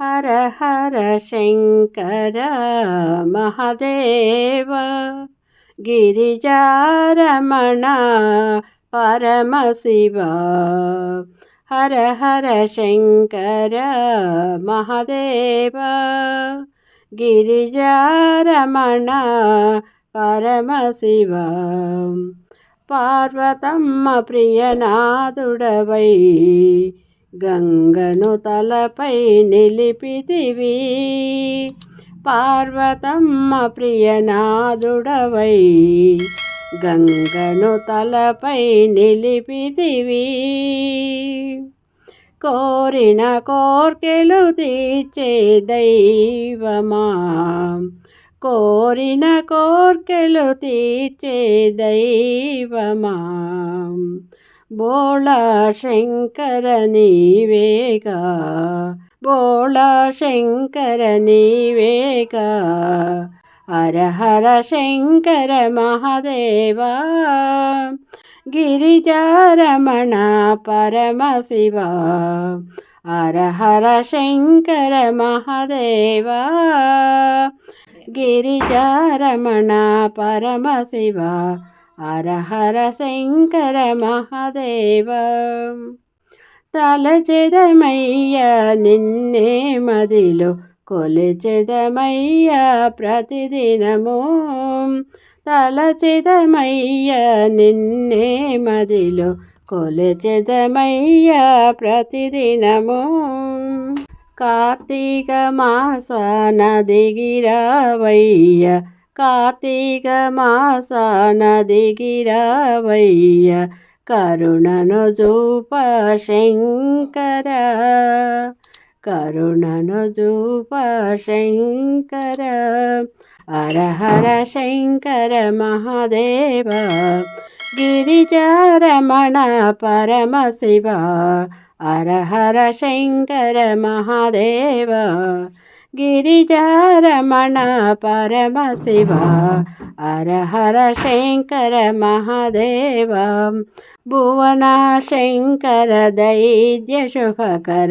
హర హర శంకర మహదేవ గిరిజారమణ పరమశివ హర హర శంకర మహదేవ గిరిజారమణ పరమశివ పార్వతమ్మ ప్రియనాథుడవై గంగను తలపై నిలిపితివి. పార్వతమ్మ ప్రియనాథుడవై గంగను తలపై నిలిపితివి. కోరిన కోర్కెలు తీర్చే దైవమా? కోరిన కోర్కెలు తీర్చే దైవమా? బోళా శంకర నీవేగా బోళా శంకర నీవేగా హర శంకర మహదేవా గిరిజారమణ పరమశివ హర హర శంకర మహదేవా గిరిజారమణ పరమశివ హర హర శంకర మహాదేవ. తలచెదమయ్య నిన్నే మదిలో కొలిచెదమయ్య ప్రతిదినము. తలచెదమయ్య నిన్నే మదిలో కొలిచెదమయ్య ప్రతిదినము. కార్తీక మాస నదిగిరావయ్య కార్తీక మాసన దిగిరావయ్య కరుణను జూప శంకర. కరుణను జూప శంకర. హర హర శంకర మహాదేవ గిరిజారమణ పరమశివ హర హర శంకర మహాదేవ గిరిజారమణ పరమశివ హర హర శంకర మహాదేవ భువన శంకర దైద్య శుభకర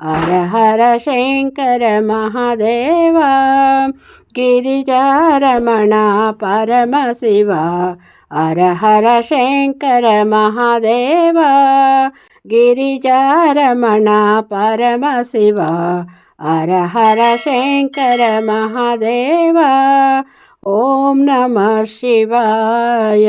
చేత హర హర శంకర మహాదేవ గిరిజారమణ పరమశివ హర హర శంకర మహాదేవ గిరిజారమణ పరమశివ హర హర శంకర మహాదేవ ఓం నమ శివాయ.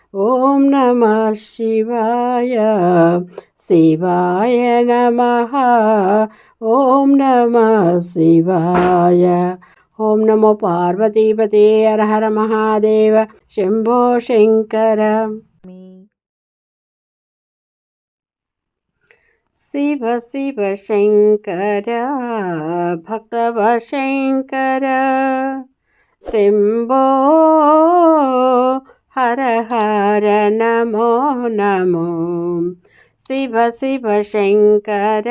ఓం నమ శివాయ శివాయ నమ ఓం నమ శివాయ ఓం నమో పార్వతీపతే హర హర మహాదేవ శంభో శంకర శివ శివ శంకర భక్తవ శంకర శంభో హర హర నమో నమో శివ శివ శంకర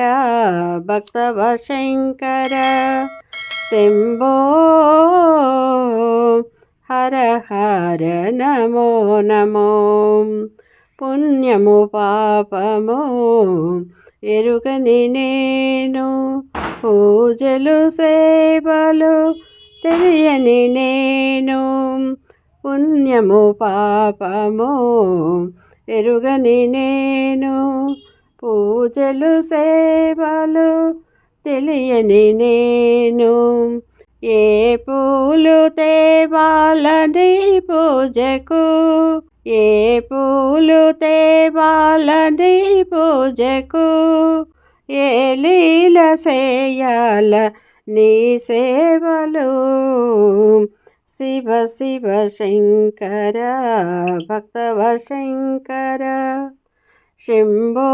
భక్తవ శంకర శంభో హర హర నమో నమో పుణ్యము పాపము ఎరుగని నేను పూజలు సేవలు తెలియని నేను పుణ్యము పాపము ఎరుగని నేను. పూజలు సేవలు తెలియని నేను. ఏ పూలు తేవాలని పూజకు ఏ పూలు తేవాలని పూజకు. ఏ లీల సేయాల నీ సేవలు శివ శివ శంకర భక్తవ శంకర. శంభో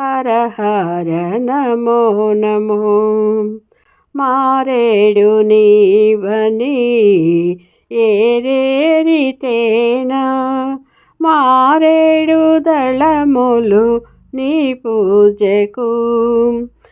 హర హర నమో నమో. మారేడు నీవని ఏరేరితేనా మారేడు దళములు నీ పూజకు.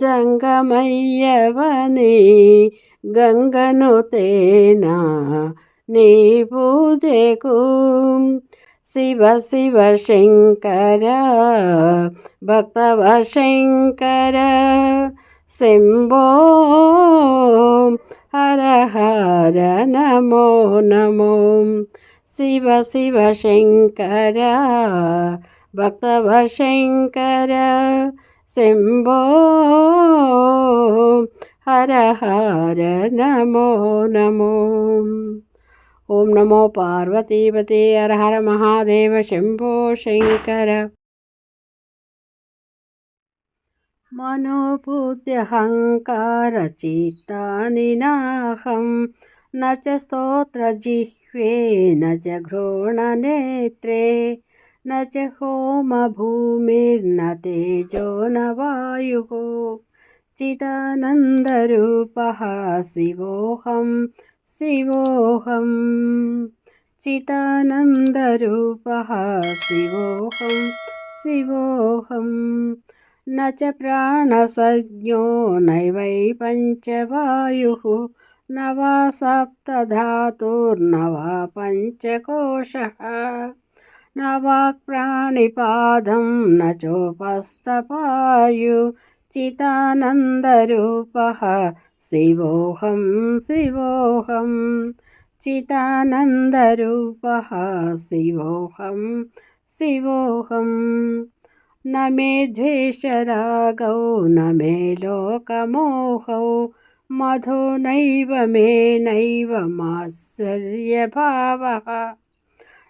జంగమయ్యవని గంగను తేనా నీ పూజకు. శివ శివ శంకర భక్తవ శంకర శంభో హర హర నమో నమో. శివ శివ శంకర భక్తవ శంకర ശിംഭോ ഹര ഹര നമോ നമോ. ഓം നമോ പാർവതീപതി ഹര ഹര മഹാദേവ ശംഭോ ശങ്കര. मनोभूत्यहङ्कारचित्तानि नाहं न च स्तोत्रजिह्वे न च घ्रोणनेत्रे न च होमभूमिर्न तेजो न वायुः चिदानन्दरूपः शिवोऽहं शिवोऽहं चिदानन्दरूपः शिवोऽहं शिवोऽहम् न च प्राणसज्ञो नैवै पञ्चवायुः न वा सप्तधातुर्न वा पञ्चकोशः न वाक्प्राणिपादं न चोपस्तपायु चितानन्दरूपः शिवोऽहं शिवोऽहं चितानन्दरूपः शिवोऽहं शिवोऽहम् न मे द्वेषरागौ न मे लोकमोहौ मधो नैव मे नैव मात्सर्यभावः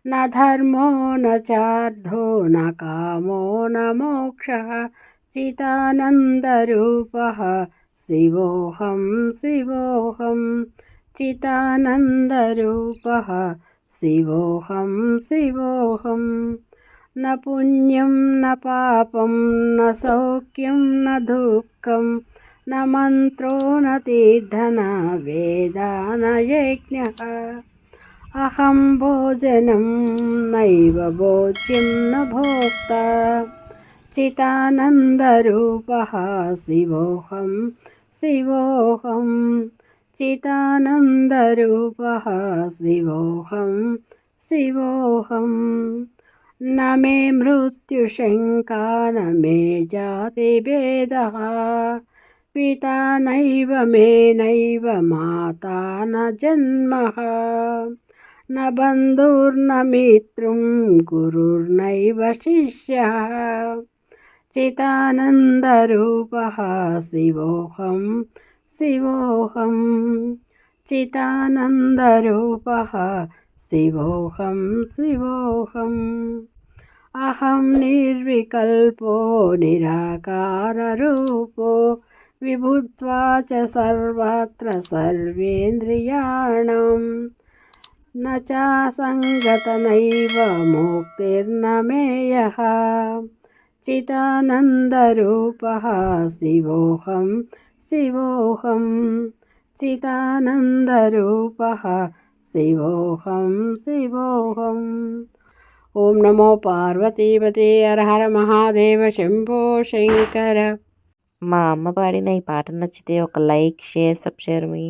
न धर्मो न चार्धो न कामो न मोक्षः। चितानन्दरूपः शिवोऽहं शिवोऽहं। चितानन्दरूपः शिवोऽहं शिवोऽहम् न पुण्यं न पापं न सौख्यं न दुःखं। न मन्त्रो न तीर्थन वेदा न यज्ञः। अहं भोजनं नैव भोज्यं न भोक्ता। चितानन्दरूपः शिवोऽहं शिवोऽहं। चितानन्दरूपः शिवोऽहं शिवोऽहम् न मे मृत्युशङ्का न मे जातिभेदः पिता नैव मे नैव माता न जन्मः न बन्धुर्न मित्रुं गुरुर्नैव शिष्यः चितानन्दरूपः शिवोऽहं शिवोऽहं चितानन्दरूपः शिवोऽहं शिवोऽहम् अहं निर्विकल्पो निराकाररूपो विभुत्वा च सर्वत्र सर्वेन्द्रियाणां न चासङ्गतनैव मुक्तिर्न मेयः चिदानन्दरूपः शिवोऽहं शिवोऽहं चिदानन्दरूपः శివోహం శివోహం ఓం నమో పార్వతీపతే హర హర మహాదేవ శంభో శంకర మా అమ్మ పాడిన ఈ పాట నచ్చితే ఒక లైక్ షేర్ సబ్స్క్రైబ్ మీ